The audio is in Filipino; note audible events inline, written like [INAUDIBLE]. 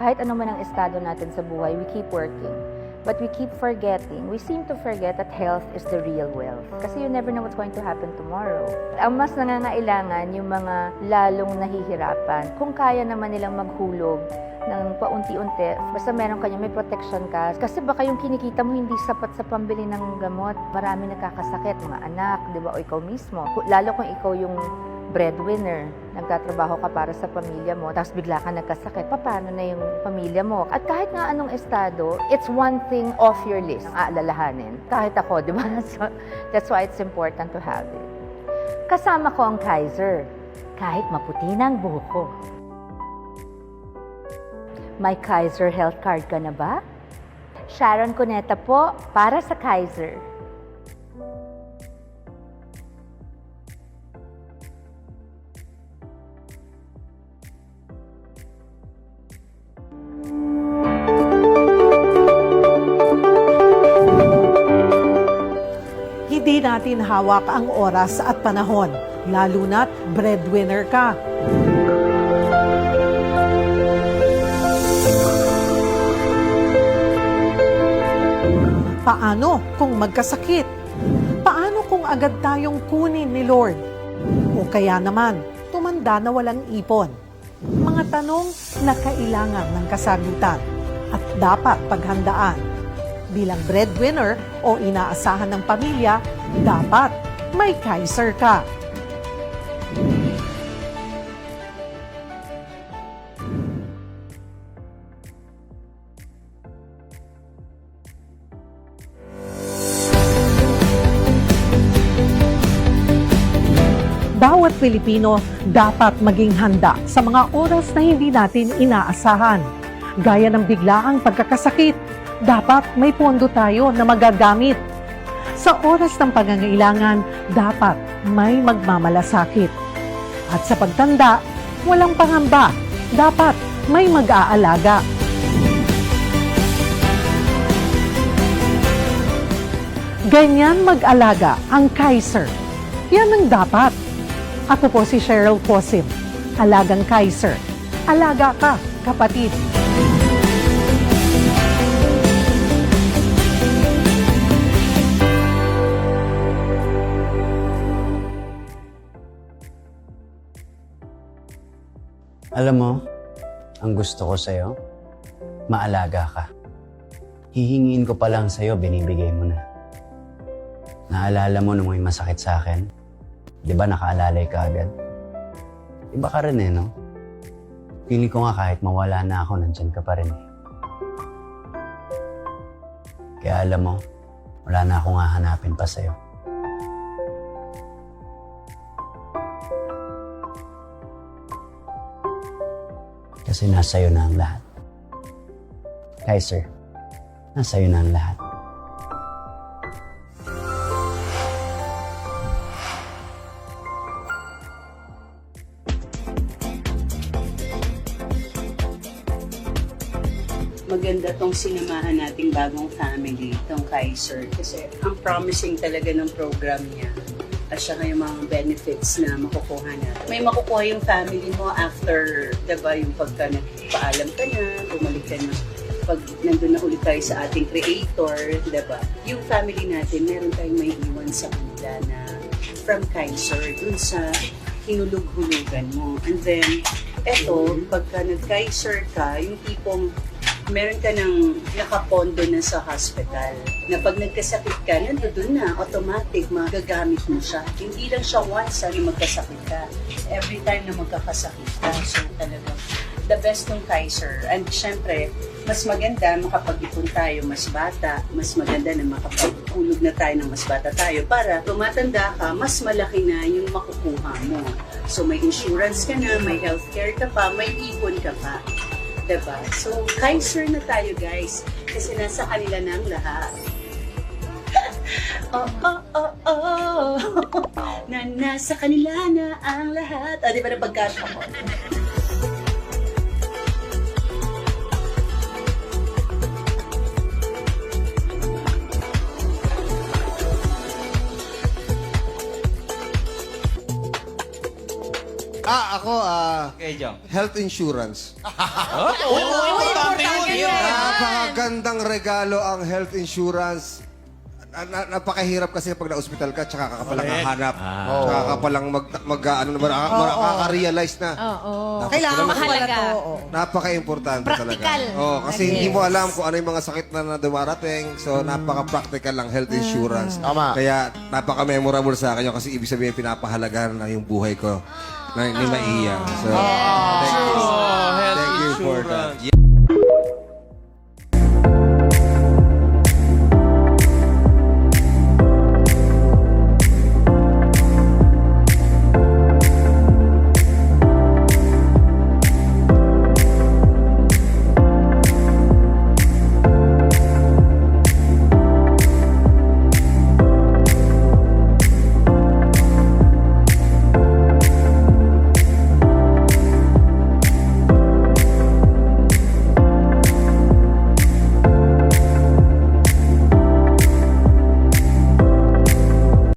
Kahit ano man ang estado natin sa buhay, we keep working. But we keep forgetting, we seem to forget that health is the real wealth. Kasi you never know what's going to happen tomorrow. Ang mas nangangailangan yung mga lalong nahihirapan. Kung kaya naman nilang maghulog ng paunti-unti, basta meron kanya, may protection ka. Kasi baka yung kinikita mo hindi sapat sa pambili ng gamot. Marami nagkakasakit, mga anak, di ba, o ikaw mismo. Lalo kung ikaw yung breadwinner, nagtatrabaho ka para sa pamilya mo, tapos bigla ka nagkasakit, paano na yung pamilya mo? At kahit nga anong estado, it's one thing off your list ang aalalahanin. Kahit ako, di ba? [LAUGHS] So, that's why it's important to have it. Kasama ko ang Kaiser, kahit maputi na ang buhok ko. May Kaiser Health Card ka na ba? Sharon Cuneta po, para sa Kaiser. Hindi natin hawak ang oras at panahon, lalo na't breadwinner ka. Paano kung magkasakit? Paano kung agad tayong kunin ni Lord? O kaya naman, tumanda na walang ipon? Mga tanong na kailangan ng kasagutan at dapat paghandaan bilang breadwinner o inaasahan ng pamilya, dapat may Kaiser ka. Bawat Pilipino dapat maging handa sa mga oras na hindi natin inaasahan. Gaya ng biglaang pagkakasakit, dapat may pondo tayo na magagamit. Sa oras ng pangangailangan, dapat may magmamalasakit. At sa pagtanda, walang pangamba, dapat may mag-aalaga. Ganyan mag-alaga ang Kaiser. Yan ang dapat. Ako po si Cheryl Posim, Alagang Kaiser. Alaga ka, kapatid. Alam mo, ang gusto ko sa'yo, maalaga ka. Hihingin ko pa lang sa'yo, binibigay mo na. Naalala mo nung may masakit sa akin? Di ba nakaalalay ka agad? Iba ka rin eh, no? Pili ko nga kahit mawala na ako, nandyan ka pa rin eh. Kaya alam mo, wala na akong hahanapin pa sa'yo. Kasi nasa iyo na ang lahat. Kaiser, nasa iyo na ang lahat. maganda tong sinamahan nating bagong family, tong Kaiser. Kasi ang promising talaga ng program niya at saka yung mga benefits na makukuha natin. May makukuha yung family mo after, diba, yung pagka nagpaalam ka na, bumalik ka na, pag nandun na ulit tayo sa ating creator, diba, yung family natin, meron tayong may iwan sa kanila na from Kaiser, dun sa hinulog-hulugan mo. And then, eto, pagka nag-Kaiser ka, yung tipong meron ka ng nakapondo na sa hospital na pag nagkasakit ka, nandoon na, automatic, magagamit mo siya. Hindi lang siya once na magkasakit ka. Every time na magkakasakit ka. So talaga, the best ng Kaiser. And syempre, mas maganda makapag-ipon tayo mas bata, mas maganda na makapagkulog na tayo ng mas bata tayo para tumatanda ka, mas malaki na yung makukuha mo. So may insurance ka na, may healthcare ka pa, may ipon ka pa. Diba? So, Kaiser na tayo guys. Kasi nasa kanila ang lahat. [LAUGHS] oh, oh, oh, oh. [LAUGHS] na nasa kanila na ang lahat. Ah, di ba na pagkasya ko? Ako, ah, Okay, Jong. health insurance. [LAUGHS] Oh, oh, magandang regalo ang health insurance. Na, na- napakahirap kasi pag na-hospital ka, tsaka ka palang hahanap. Tsaka ka palang mag, mag, ano naman, makaka-realize na. Oo. Dapat Kailangan pala- mahalaga. Oo. Napaka-importante Practical. talaga. Oh, kasi hindi mo alam kung ano yung mga sakit na, na dumarating. So, napaka-practical lang health insurance. Tama. Kaya, napaka-memorable sa akin yun kasi ibig sabihin, pinapahalagahan na yung buhay ko na, ni Maiya. So, thank you. Oh, Thank you for that.